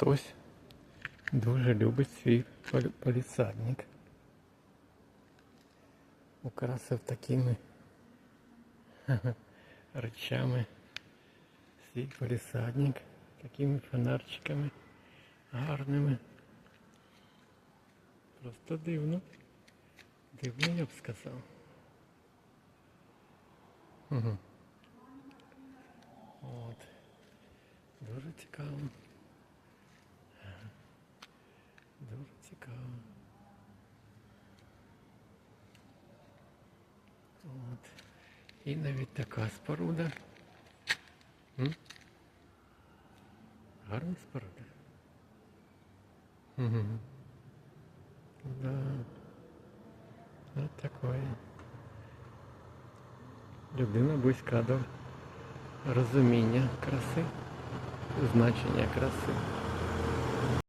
хтось дуже любить свій палісадник. Украсив такими речами свій палісадник, такими фонарчиками гарними. Просто дивно. Дивно, я б сказав. Угу. От. Дуже цікаво. Ага. Дуже цікаво. От. І навіть така споруда. М? Гарна споруда. Угу. Да. Вот такое. Людина близька до розуміння краси, значення краси.